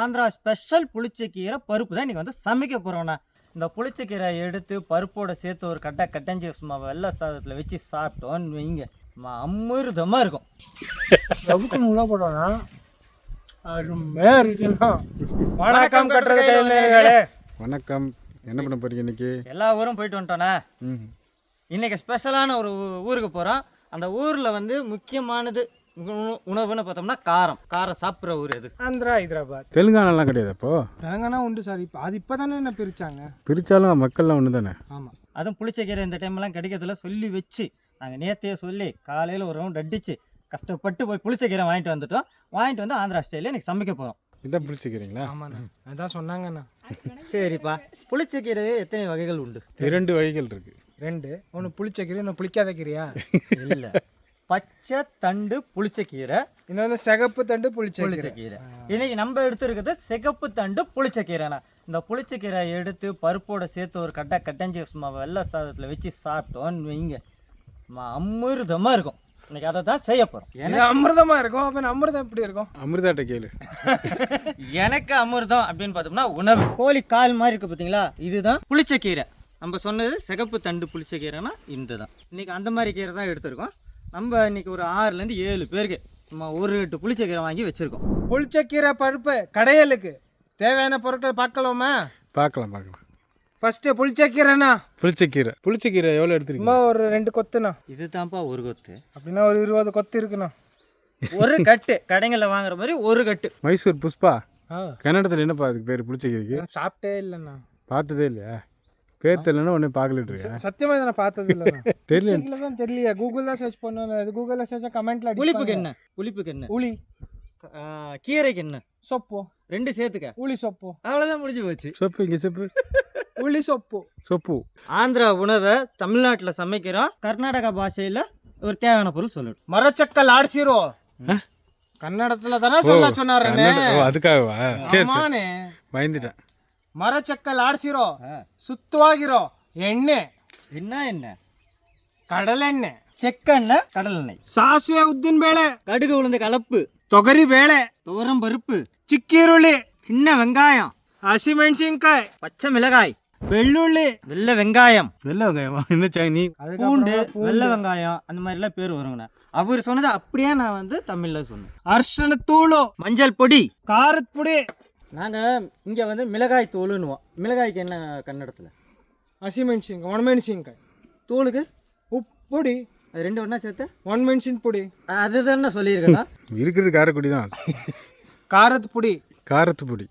Andhra special புளிச்சக்கீரை பருப்பு தான் இன்றைக்கி வந்து சமைக்க போகிறோண்ணா இந்த புளிச்சக்கீரை எடுத்து பருப்போட சேர்த்து ஒரு கட்டை கட்டஞ்சி சும்மா வெள்ளை சாதத்தில் வச்சு சாப்பிட்டோன்னு வைங்க. அமிர்தமாக இருக்கும். போட்டோம்னா இருக்குன்னா வணக்கம் கட்டுறது கையிலே. வணக்கம். என்ன பண்ண போறீங்க இன்னைக்கு? எல்லா ஊரும் போயிட்டு வந்துட்டோண்ணே. ம் இன்றைக்கி ஸ்பெஷலான ஒரு ஊருக்கு போகிறோம் அந்த ஊரில் வந்து முக்கியமானது உணவுன்னு பார்த்தோம்னா காரம். காரம் சாப்பிட்ற ஊர் எது ஆந்திரா ஹைதராபாத். தெலுங்கானாலாம் கிடையாது அப்போ? தெலுங்கானா உண்டு சார். இப்போ அது இப்போ தானே என்ன பிரிச்சாங்க? பிரிச்சாலும் மக்கள்லாம் ஒன்று தானே ஆமாம் அதுவும் புளிச்சக்கீரை இந்த டைம்லாம் கிடைக்கிறதுல சொல்லி வச்சு நாங்கள் நேத்தையே சொல்லி காலையில் ஒரு ரவுண்ட் அடித்து கஷ்டப்பட்டு போய் புளிச்சக்கீரை வாங்கிட்டு வந்துட்டோம். வாங்கிட்டு வந்து ஆந்திரா ஸ்டைலில் இன்னைக்கு சமைக்க போகிறோம் இதான் பிடிச்சிக்கிறீங்களா ஆமாண்ணா. அதான் சொன்னாங்கண்ணா. சரிப்பா. புளிச்சக்கீரை எத்தனை வகைகள் உண்டு? இரண்டு வகைகள் இருக்கு. ரெண்டு. ஒன்று புளிச்சக்கீரை இன்னும் புளிக்காத கீரையா? இல்லை. பச்சை தண்டு புளிச்சக்கீரை. இன்னொன்று சிகப்பு தண்டு புளிச்சக்கீரை. புளிச்சக்கீரை. இன்னைக்கு நம்ம எடுத்துருக்கிறது சிகப்பு தண்டு புளிச்சக்கீரைண்ணா இந்த புளிச்சக்கீரை எடுத்து பருப்போட சேர்த்து ஒரு கட்டை கட்டஞ்சி சும்மா வெள்ளை சாதத்தில் வச்சு சாப்பிட்டோன்னு வைங்க. அமிர்தமாக இருக்கும். இன்னைக்கு அதை தான் செய்ய போகிறோம் இது அமிர்தமா இருக்கும். அப்போ அமிர்தம் எப்படி இருக்கும்? அமிர்தாட்ட கேளு. எனக்கு அமிர்தம் அப்படின்னு பார்த்தோம்னா உணவு. கோழி கால் மாதிரி இருக்கு பார்த்தீங்களா? இதுதான். புளிச்சக்கீரை. நம்ம சொன்னது சிகப்பு தண்டு புளிச்சக்கீரைனா இந்த தான் இன்னைக்கு அந்த மாதிரி கீரை தான் எடுத்திருக்கோம். நம்ம இன்னைக்கு ஒரு ஆறுலேருந்து ஏழு பேருக்கு நம்ம ஒரு எட்டு புளிச்சக்கீரை வாங்கி வச்சுருக்கோம். புளிச்சக்கீரை பருப்பு கடையலுக்கு தேவையான பொருட்கள் பார்க்கலாமா? பார்க்கலாம் பார்க்கலாம். ஃபர்ஸ்ட் புளிச்சக்கீரைண்ணா புளிச்சக்கீரை புளிச்சக்கீரை எவ்வளோ எடுத்துருக்கீங்க? ஒரு ரெண்டு கொத்துண்ணா. இது தான்ப்பா ஒரு கொத்து. அப்படின்னா ஒரு இருபது கொத்து இருக்குண்ணா. ஒரு கட்டு. கடைங்களில் வாங்குற மாதிரி ஒரு கட்டு. மைசூர் புஷ்பா? ஆ. கன்னடத்தில் என்னப்பா அதுக்கு பேர் புளிச்சக்கீரைக்கு சாப்பிட்டே இல்லைண்ணா. பார்த்ததே இல்லையா? பேர் தெரியலன்னா ஒன்றே பார்க்கலிட்டு இருக்கேன். சத்தியமா இதை நான் பார்த்தது இல்லைண்ணா தெரியல தான் தெரியலையா. கூகுள் தான் சர்ச் பண்ணணும். அது கூகுளில் சர்ச்சா கமெண்ட்ல புளிப்புக்கு என்ன? புளிப்புக்கு என்ன? உளி கீரைக்கு என்ன? சொப்பு. ரெண்டு சேர்த்துக்க. உளி சொப்பு. அவ்வளோதான் முடிஞ்சு போச்சு. சொப்பு இங்கே சொப்பு. உளி சொப்பு. சொப்பு. ஆந்திரா உணவை தமிழ்நாட்டில் சமைக்கிறோம். கர்நாடகா பாஷையில் ஒரு தேவையான பொருள் சொல்லணும். மரச்சக்கல் ஆடிசிரோ கன்னடத்துல தானே சொல்ல சொன்னாரு அதுக்காகவா? சரி பயந்துட்டேன். ಮರಚಕ್ಕಲ್ ಆಡಿಸಿರೋ ಸುತ್ತವಾಗಿರೋ ಎಣ್ಣೆ என்ன என்ன ಕಡಲೆಣ್ಣೆ செக்கெண்ணெய் கடலெண்ணெய் ಸಾಸಿವೆ ಉದ್ದಿನ ಬೇಳೆ கடுகு உளுந்த கலப்பு ತೊಗರಿ ಬೇಳೆ துவரம் பருப்பு ಚಿಕ್ಕೀರುಳ್ಳಿ சின்ன வெங்காயம் ಹಸಿಮೆಣಸಿನ್ಕಾಯಿ பச்சை மிளகாய் ಬೆಳ್ಳುಳ್ಳಿ வெள்ளை வெங்காயம் வெள்ளை வெங்காயமா என்ன சாய் பூண்டு வெள்ளை வெங்காயம் அந்த மாதிரிலாம் பேர் வருங்கண்ணா அவர் சொன்னது அப்படியே நான் வந்து தமிழில் சொன்னேன் ಅರ್ಶಿಣ ತೂಳು மஞ்சள் பொடி ಖಾರದ ಪುಡಿ நாங்கள் இங்கே வந்து மிளகாய் தூளுன்னுவோம் மிளகாய்க்கு என்ன கன்னடத்தில் ಹಸಿಮೆಣಸಿನ್ಕಾಯಿ ಒಣಮೆಣಸಿನ್ಕಾಯಿ தூளுக்கு ಉಪ್ಪು ಪುಡಿ அது ரெண்டு ஒன்றா சேர்த்து ಒಣಮೆಣಸಿನ ಪುಡಿ அதுதான் நான் சொல்லியிருக்கேன்னா இருக்கிறது காரைக்குடி தான் ಖಾರದ ಪುಡಿ காரத்து பொடி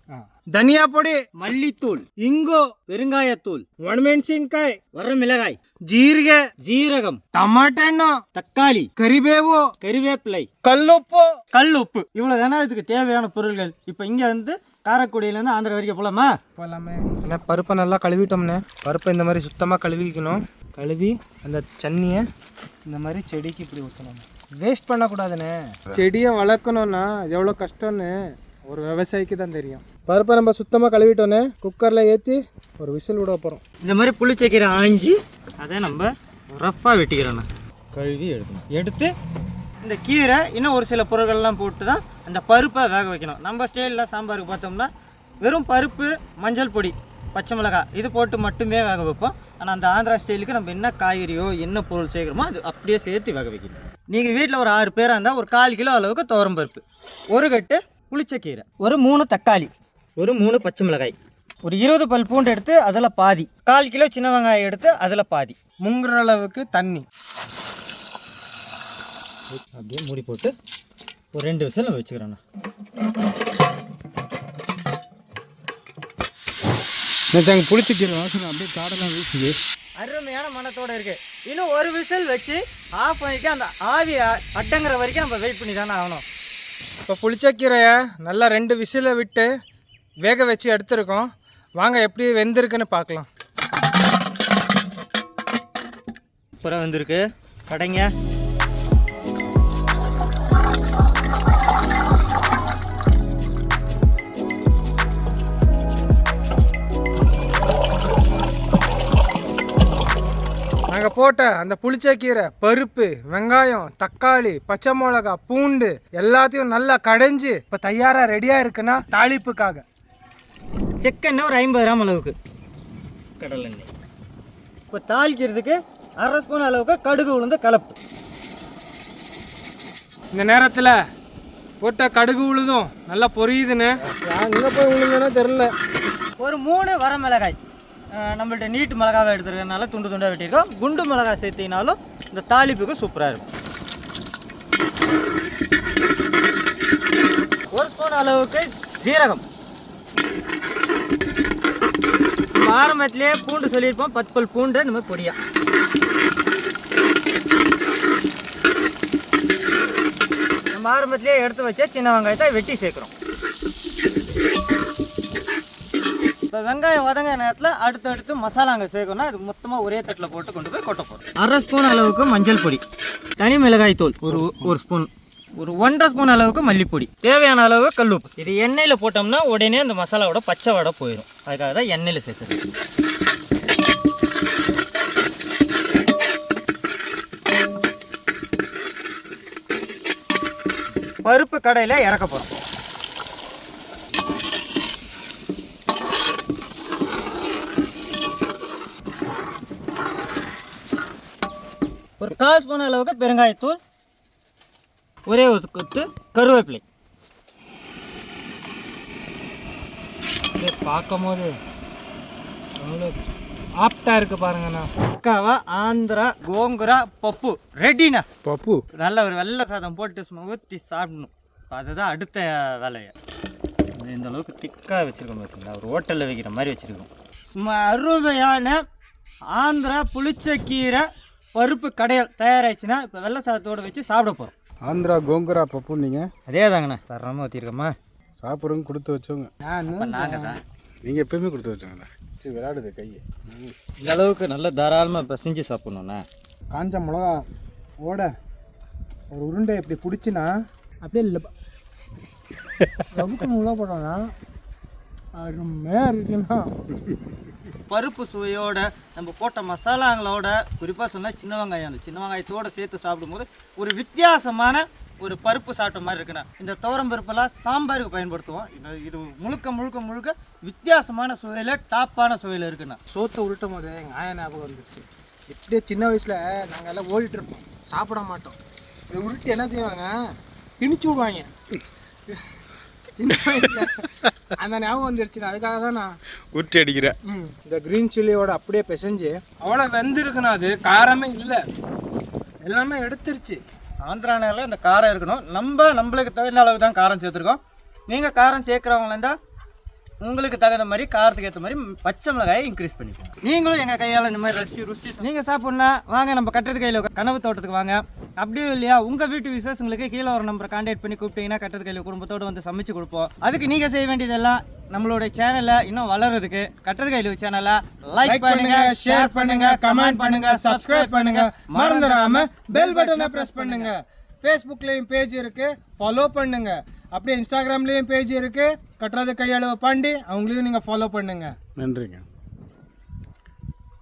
ಧನಿಯಾ ಪುಡಿ மல்லித்தூள் ಇಂಗು பெருங்காயத்தூள் ಒಣಮೆಣಸಿನ್ಕಾಯಿ வரமிளகாய் ಜೀರಿಗೆ ஜீரகம் ಟಮಾಟೆ ಹಣ್ಣು தக்காளி ಕರಿಬೇವು கருவேப்பிலை ಕಲ್ಲುಪ್ಪು கல் உப்பு இவ்வளோ தானே இதுக்கு தேவையான பொருள்கள் இப்போ இங்கே வந்து காரைக்குடியிலேருந்து ஆந்திரா வரைக்கும் போகலாமா போலாமே அண்ணா பருப்பை நல்லா கழுவிட்டோம்ண்ணே பருப்பை இந்த மாதிரி சுத்தமாக கழுவிக்கணும் கழுவி அந்த சன்னியை இந்த மாதிரி செடிக்கு இப்படி ஊற்றணும் வேஸ்ட் பண்ணக்கூடாதுண்ணே செடியை வளர்க்கணும்னா அது எவ்வளோ கஷ்டம்னு ஒரு விவசாயிக்கு தான் தெரியும். பருப்பை நம்ம சுத்தமாக கழுவிட்டோன்னே குக்கரில் ஏற்றி ஒரு விசில் விட போகிறோம் இந்த மாதிரி புளிச்சக்கீரை ஆஞ்சி அதை நம்ம ரஃப்பாக வெட்டிக்கிறோண்ணா கழுவி எடுக்கணும். எடுத்து இந்த கீரை இன்னும் ஒரு சில பொருட்கள்லாம் போட்டு தான் அந்த பருப்பை வேக வைக்கணும். நம்ம ஸ்டைலில் சாம்பாருக்கு பார்த்தோம்னா வெறும் பருப்பு மஞ்சள் பொடி பச்சை மிளகாய் இது போட்டு மட்டுமே வேக வைப்போம். ஆனால் அந்த ஆந்திரா ஸ்டைலுக்கு நம்ம என்ன காய்கறியோ என்ன பொருள் சேர்க்குறோமோ அது அப்படியே சேர்த்து வேக வைக்கணும். நீங்கள் வீட்டில் ஒரு ஆறு பேராக இருந்தால் ஒரு கால் கிலோ அளவுக்கு துவரம் பருப்பு. ஒரு கட்டு புளிச்சக்கீரை. ஒரு மூணு தக்காளி. ஒரு மூணு பச்சை மிளகாய். ஒரு இருபது பல் பூண்டு எடுத்து அதில் பாதி. கால் கிலோ சின்ன வெங்காயம் எடுத்து அதில் பாதி. முங்குற அளவுக்கு தண்ணி. அப்படியே மூடி போட்டு ஒரு ரெண்டு விசில் நம்ம வச்சுக்கிறோண்ணா நேற்று புளிச்சக்கீரை வாசனை அப்படியே காடெல்லாம் வீசுது. அருமையான மனத்தோட இருக்கு. இன்னும் ஒரு விசில் வச்சு ஆஃப் பண்ணிட்டு அந்த ஆவி அ- அடங்குற வரைக்கும் நம்ம வெயிட் பண்ணி தானே ஆகணும். இப்போ புளிச்சக்கீரையை நல்லா ரெண்டு விசிலை விட்டு வேக வச்சு எடுத்துருக்கோம். வாங்க எப்படி வெந்திருக்குன்னு பார்க்கலாம். அப்புறம் வந்திருக்கு. கடைங்க. நாங்கள் போட்ட அந்த புளிச்சக்கீரை பருப்பு வெங்காயம் தக்காளி பச்சை மிளகா பூண்டு எல்லாத்தையும் நல்லா கடைஞ்சு இப்போ தயாராக ரெடியாக இருக்குன்னா தாளிப்புக்காக. செக்கெண்ணெய் ஒரு ஐம்பது கிராம் அளவுக்கு. கடல் எண்ணெய் இப்போ தாளிக்கிறதுக்கு அரை ஸ்பூன் அளவுக்கு கடுகு உளுந்து கலப்பு. இந்த நேரத்தில் போட்ட கடுகு உழுதும் நல்லா பொரியுதுன்னு. அங்கே போய் உழுதுன்னா தெரில ஒரு மூணு வர மிளகாய் அஹ் நம்மள்ட்ட நீட்டு மிளகாவை எடுத்துருக்கனால துண்டு துண்டாக வெட்டியிருக்கோம். குண்டு மிளகாய் சேர்த்தினாலும் இந்த தாளிப்புக்கு சூப்பராக இருக்கும். ஒரு ஸ்பூன் அளவுக்கு ஜீரகம். ஆரம்பத்திலே ஆரம்பத்திலேயே பூண்டு சொல்லியிருப்போம். பத்து பல் பூண்டு நம்ம பொடியா. நம்ம ஆரம்பத்திலே எடுத்து வச்ச சின்ன வெங்காயத்தை வெட்டி சேர்க்குறோம். இப்போ வெங்காயம் வதங்க நேரத்தில் அடுத்தடுத்து மசாலாங்க சேர்க்கணும் அது மொத்தமாக ஒரே தட்டில் போட்டு கொண்டு போய் கொட்ட போகிறோம் அரை ஸ்பூன் அளவுக்கு மஞ்சள் பொடி. தனி மிளகாய் தூள் ஒரு ஒரு ஸ்பூன். ஒரு ஒன்றரை ஸ்பூன் அளவுக்கு மல்லிப்பொடி. தேவையான அளவு கல்லுப்பு இது எண்ணெயில் போட்டோம்னா உடனே அந்த மசாலாவோட பச்சை வடை போயிடும் அதுக்காக தான் எண்ணெயில் சேர்த்துருக்கு பருப்பு கடையில் இறக்க போகிறோம் கால் ஸ்பூன் அளவுக்கு பெருங்காயத்தூள் ஒரே ஒரு கொத்து கருவேப்பிலை. பார்க்கும் போது அவ்வளோ ஆப்டாக இருக்கு பாருங்கண்ணா. பக்காவா ஆந்திரா கோங்குரா பப்பு. ரெடிண்ணா. பப்பு? நல்ல ஒரு வெள்ளை சாதம் போட்டு சும்மா ஊற்றி சாப்பிடணும். அதுதான் அடுத்த வேலையை. இந்த அளவுக்கு திக்காக வச்சுருக்கோம் பார்த்தீங்களா ஒரு ஹோட்டலில் வைக்கிற மாதிரி வச்சுருக்கோம். சும்மா அருமையான ஆந்திரா புளிச்சக்கீரை பருப்பு கடையல் தயாராகிடுச்சுன்னா இப்போ வெள்ளை சாதத்தோடு வச்சு சாப்பிட போகிறோம் ஆந்திரா கோங்குரா பப்பு நீங்கள் அதே தாங்கண்ணா தரமாக ஊற்றிருக்கோமா சாப்பிட்றவங்க கொடுத்து வச்சவங்க. அப்போ நாங்கள் தான் நீங்கள் எப்பயுமே கொடுத்து வச்சவங்கண்ணா சரி விளையாடுது கையை. இந்த அளவுக்கு நல்ல தாராளமாக இப்போ செஞ்சு சாப்பிட்ணுண்ணா காஞ்ச மிளகா ஓட ஒரு உருண்டை இப்படி பிடிச்சினா அப்படியே இல்லை ரவுக்கு உள்ள போட்டோம்னா அருமையாக இருக்குன்னா பருப்பு சுவையோட நம்ம போட்ட மசாலாங்களோட குறிப்பாக சொன்னால் சின்ன வெங்காயம் அந்த சின்ன வெங்காயத்தோடு சேர்த்து சாப்பிடும்போது ஒரு வித்தியாசமான ஒரு பருப்பு சாப்பிட்ட மாதிரி இருக்குண்ணா. இந்த துவரம் பருப்பெல்லாம் சாம்பாருக்கு பயன்படுத்துவோம். இந்த இது முழுக்க முழுக்க முழுக்க வித்தியாசமான சுவையில் டாப்பான சுவையில் இருக்குண்ணா. சோத்தை உருட்டும் போது எங்கள் ஆயா ஞாபகம் வந்துருச்சு. இப்படியே சின்ன வயசில் நாங்கள் எல்லாம் ஓடிட்டு இருப்போம். சாப்பிட மாட்டோம். இதை என்ன செய்வாங்க? திணிச்சு விடுவாங்க. அந்த ஞாபகம் வந்துருச்சு அதுக்காக தான் நான் உருட்டி அடிக்கிற ம், இந்த க்ரீன் சில்லியோட அப்படியே பிசைஞ்சு அவ்வளோ வெந்திருக்குண்ணா அது. காரமே இல்லை. எல்லாமே எடுத்துருச்சு. ஆந்திரானால இந்த காரம் இருக்கணும். நம்ம நம்மளுக்கு தகுந்த அளவு தான் காரம் சேர்த்துருக்கோம். நீங்கள் காரம் சேர்க்குறவங்களா இருந்தால் உங்களுக்கு தகுந்த மாதிரி காரத்துக்கு ஏற்ற மாதிரி பச்சை மிளகாயை இன்க்ரீஸ் பண்ணிக்கோங்க. நீங்களும் எங்கள் கையால் இந்த மாதிரி ரசி ருசி நீங்கள் சாப்பிட்னா வாங்க நம்ம கட்டுறது கையில் கனவு தோட்டத்துக்கு வாங்க. அப்படியும் இல்லையா உங்கள் வீட்டு விசேஷங்களுக்கு கீழே ஒரு நம்பரை கான்டாக்ட் பண்ணி கூப்பிட்டீங்கன்னா கட்டுறது கையில் குடும்பத்தோடு வந்து சமைச்சு கொடுப்போம். அதுக்கு நீங்கள் செய்ய வேண்டியதெல்லாம் நம்மளுடைய சேனலை இன்னும் வளர்றதுக்கு கட்டுறது கையில் சேனலை லைக் பண்ணுங்க ஷேர் பண்ணுங்க கமெண்ட் பண்ணுங்க சப்ஸ்கிரைப் பண்ணுங்க. மறந்துடாம பெல் பட்டனை ப்ரெஸ் பண்ணுங்க. ஃபேஸ்புக்லேயும் பேஜ் இருக்கு. ஃபாலோ பண்ணுங்க. அப்படியே இன்ஸ்டாகிராம்லேயும் பேஜ் இருக்குது கட்டுறது கையளவு பாண்டி. அவங்களையும் நீங்கள் ஃபாலோ பண்ணுங்கள் நன்றிங்க.